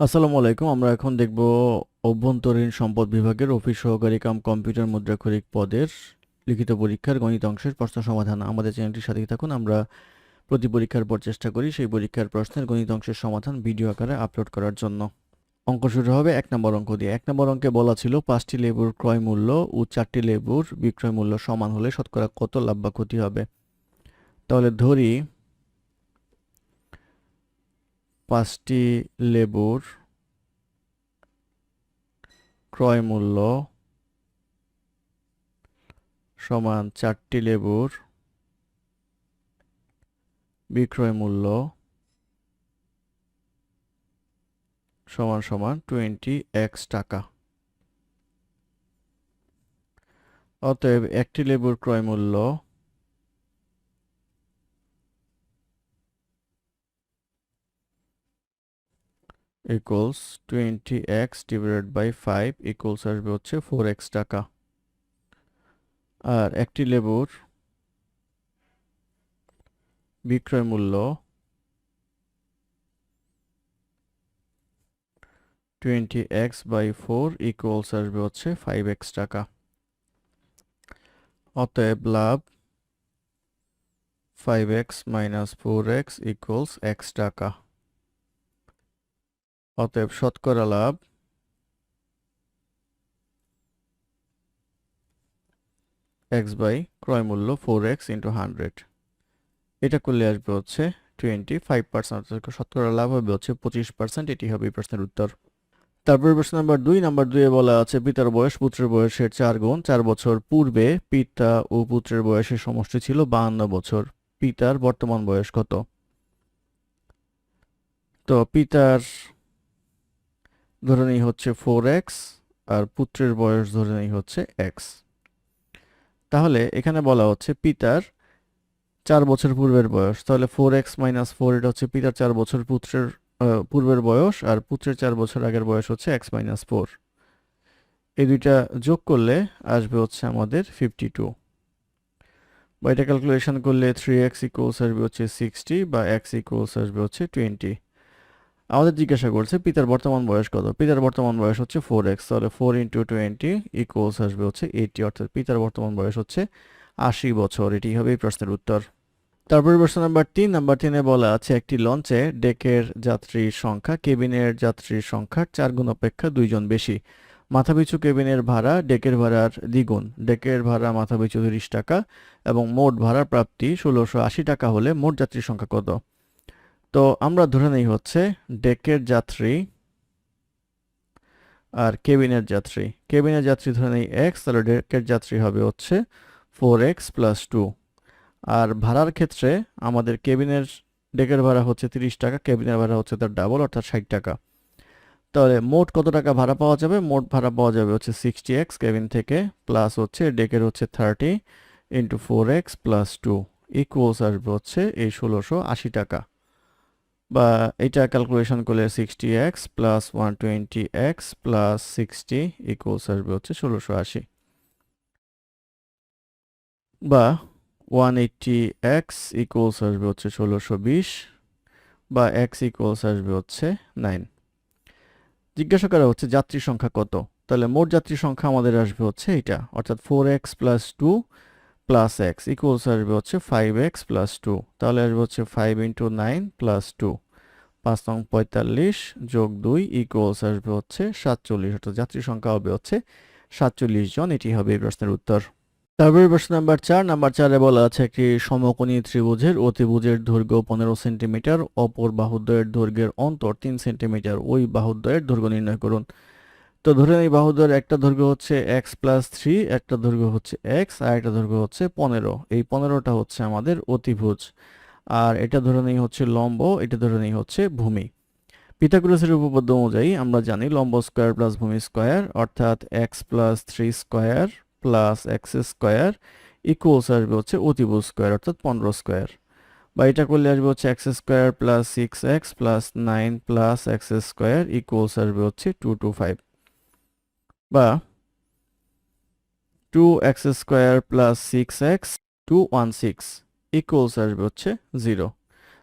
আসসালামু আলাইকুম। আমরা এখন দেখব অভ্যন্তরীণ সম্পদ বিভাগের অফিস সহকারী কাম কম্পিউটার মুদ্রাক্ষরিক পদের লিখিত পরীক্ষার গণিত অংশের প্রশ্ন সমাধান। আমাদের চ্যানেলটির সাথেই থাকুন। আমরা প্রতি পরীক্ষার পর চেষ্টা করি সেই পরীক্ষার প্রশ্নের গণিত অংশের সমাধান ভিডিও আকারে আপলোড করার জন্য। অঙ্ক শুরু হবে এক নম্বর অঙ্ক দিয়ে। এক নম্বর অঙ্কে বলা ছিল, পাঁচটি লেবুর ক্রয় মূল্য ও চারটি লেবুর বিক্রয় মূল্য সমান হলে শতকরা কত লাভ বা ক্ষতি হবে? তাহলে ধরি পাঁচটি লেবুর ক্রয় মূল্য সমান চারটি লেবুর বিক্রয় মূল্য সমান সমান টোয়েন্টি এক্স টাকা। অতএব একটি লেবুর ক্রয় মূল্য equals twenty X divided by five equals আসবে হচ্ছে ফোর এক্স টাকা। আর একটি লেবুর বিক্রয় মূল্য twenty X by four equals আসবে হচ্ছে ফাইভ এক্স টাকা। অতএব লাভ five X minus four X equals X টাকা। অতএব শতকরা লাভ এক্স বাই ক্রয় মূল্য ফোর এক্স ইন্টু হান্ড্রেড এটা করলে আসবে হচ্ছে টোয়েন্টি ফাইভ পার্সেন্ট শতকরা লাভ হবে হচ্ছে পঁচিশ পার্সেন্ট এটি হবে এই প্রশ্নের উত্তর। তারপরে প্রশ্ন নাম্বার দুই, নাম্বার দুয়ে বলা আছে, পিতার বয়স পুত্রের বয়সের চার গুণ, চার বছর পূর্বে পিতা ও পুত্রের বয়সের সমষ্টি ছিল বাহান্ন বছর। পিতার বর্তমান বয়স কত? তো পিতার ধরে নেই হচ্ছে ফোর এক্স আর পুত্রের বয়স ধরে নেই হচ্ছে এক্স তাহলে এখানে বলা হচ্ছে পিতার চার বছর পূর্বের বয়স। তাহলে ফোর এক্স মাইনাস ফোর এটা হচ্ছে পিতার চার বছর, পুত্রের পূর্বের বয়স, আর পুত্রের চার বছর আগের বয়স হচ্ছে এক্স মাইনাস ফোর এই দুইটা যোগ করলে আসবে হচ্ছে আমাদের ফিফটি টু বা এটা ক্যালকুলেশন করলে থ্রি এক্স ইকুয়ালস আসবে হচ্ছে সিক্সটি বা এক্স ইকুয়ালস আসবে হচ্ছে টোয়েন্টি আমাদের জিজ্ঞাসা করছে, পিতার বর্তমান বয়স কত? পিতার বর্তমান বয়স হচ্ছে ফোর এক্স তাহলে ফোর ইন্টু টোয়েন্টি ইকুয়ালস আসবে হচ্ছে এইটি অর্থাৎ পিতার বর্তমান বয়স হচ্ছে আশি বছর। এটি হবে এই প্রশ্নের উত্তর। তারপরে প্রশ্ন নাম্বার তিন, নাম্বার তিনে বলা আছে, একটি লঞ্চে ডেকের যাত্রীর সংখ্যা, কেবিনের যাত্রীর সংখ্যার চার গুণ অপেক্ষা দুইজন বেশি। মাথাপিছু কেবিনের ভাড়া, ডেকের ভাড়ার দ্বিগুণ। ডেকের ভাড়া মাথাপিছু তিরিশ টাকা এবং মোট ভাড়া প্রাপ্তি ষোলোশো আশি টাকা হলে মোট যাত্রীর সংখ্যা কত? তো আমরা ধরে নেই হচ্ছে ডেকের যাত্রী আর কেবিনের যাত্রী। কেবিনের যাত্রী ধরে নেই এক্স তাহলে ডেকের যাত্রী হবে হচ্ছে ফোর এক্স প্লাস টু আর ভাড়ার ক্ষেত্রে আমাদের কেবিনের, ডেকের ভাড়া হচ্ছে তিরিশ টাকা, কেবিনের ভাড়া হচ্ছে তার ডাবল অর্থাৎ ষাট টাকা। তাহলে মোট কত টাকা ভাড়া পাওয়া যাবে? মোট ভাড়া পাওয়া যাবে হচ্ছে সিক্সটি এক্স কেবিন থেকে প্লাস হচ্ছে ডেকের হচ্ছে thirty into four X plus two equals আসবে হচ্ছে এই ষোলোশো আশি টাকা। বা এটা ক্যালকুলেশন করলে sixty X plus one twenty X plus sixty equals আসবে হচ্ছে ষোলোশো আশি। বা ওয়ান এইটটি এক্স ইকুয়ালস আসবে হচ্ছে ষোলোশো বিশ বা এক্স ইকুয়ালস আসবে হচ্ছে নাইন জিজ্ঞাসা করা হচ্ছে যাত্রী সংখ্যা কত? তাহলে মোট যাত্রী সংখ্যা আমাদের আসবে হচ্ছে এটা অর্থাৎ four X plus two plus X equals আসবে হচ্ছে ফাইভ এক্স প্লাস টু তাহলে আসবে হচ্ছে five into nine plus two পাঁচ নং পঁয়তাল্লিশ যোগ দুই ইকুয়ালস আসবে হচ্ছে সাতচল্লিশ, অর্থাৎ যাত্রী সংখ্যা হবে হচ্ছে সাতচল্লিশ জন। এটি হবে এই প্রশ্নের উত্তর। তারপরে প্রশ্ন নাম্বার চার। নাম্বার চারে বলা আছে একটি সমকোণী ত্রিভুজের অতিভুজের দৈর্ঘ্য পনেরো সেন্টিমিটার, অপর বাহুদ্বয়ের দৈর্ঘ্যের অন্তর তিন সেন্টিমিটার। ওই বাহুদ্বয়ের দৈর্ঘ্য নির্ণয় করুন। তো ধরে নেই বাহুদ্বয়ের একটা দৈর্ঘ্য হচ্ছে এক্স প্লাস থ্রি একটা দৈর্ঘ্য হচ্ছে এক্স আর একটা দৈর্ঘ্য হচ্ছে পনেরো। এই পনেরোটা হচ্ছে আমাদের অতিভুজ। আর এটা ধরে নেই হচ্ছে লম্ব, এটা ধরে নেই হচ্ছে ভূমি। পিথাগোরাসের উপপাদ্য অনুযায়ী আমরা জানি লম্ব স্কোয়ার প্লাস ভূমি স্কোয়ার অর্থাৎ X plus three square plus X square equals আসবে হচ্ছে অতিভুজ স্কোয়ার অর্থাৎ পনেরো স্কোয়ার বা এটা করলে আসবে হচ্ছে X square plus six X plus nine plus X square equals আসবে হচ্ছে টু টু ফাইভ বা two X square plus six X two one six equals আসবে হচ্ছে জিরো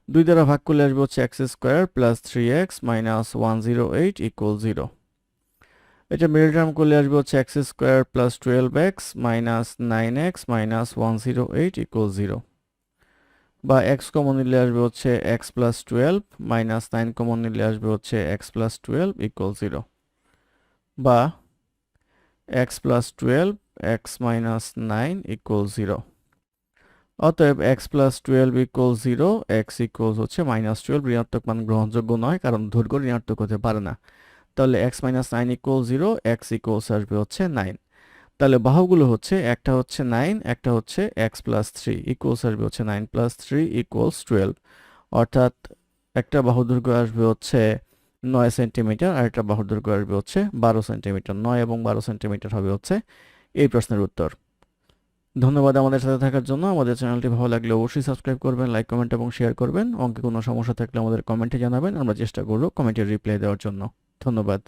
দুই দ্বারা ভাগ করলে আসবে হচ্ছে X square plus three X minus one zero eight equal zero এটা মিডল টার্ম করলে আসবে হচ্ছে X square plus twelve X minus nine X minus one zero eight equal zero বা এক্স কমন নিলে আসবে হচ্ছে X plus twelve minus nine common নিলে আসবে হচ্ছে X plus twelve equal zero বা X plus twelve X minus nine equal zero অতএব X plus twelve equal zero X equals হচ্ছে মাইনাস টুয়েলভ ঋণাত্মক মান গ্রহণযোগ্য নয়, কারণ দৈর্ঘ্য ঋণাত্মক হতে পারে না। তাহলে X minus nine equal zero X equals আসবে হচ্ছে নাইন তাহলে বাহুগুলো হচ্ছে একটা হচ্ছে নাইন একটা হচ্ছে এক্স প্লাস থ্রি ইকুয়ালস আসবে হচ্ছে nine plus three equals twelve অর্থাৎ একটা বাহু দৈর্ঘ্য আসবে হচ্ছে নয় সেন্টিমিটার, আর একটা বাহুর দৈর্ঘ্য আসবে হচ্ছে বারো সেন্টিমিটার। নয় এবং বারো সেন্টিমিটার হবে হচ্ছে এই প্রশ্নের উত্তর। ধন্যবাদ আমাদের সাথে থাকার জন্য। আমাদের চ্যানেলটি ভালো লাগলে অবশ্যই সাবস্ক্রাইব করবেন, লাইক, কমেন্ট এবং শেয়ার করবেন। অঙ্কে কোনো সমস্যা থাকলে আমাদের কমেন্টে জানাবেন। আমরা চেষ্টা করব কমেন্টের রিপ্লাই দেওয়ার জন্য। ধন্যবাদ।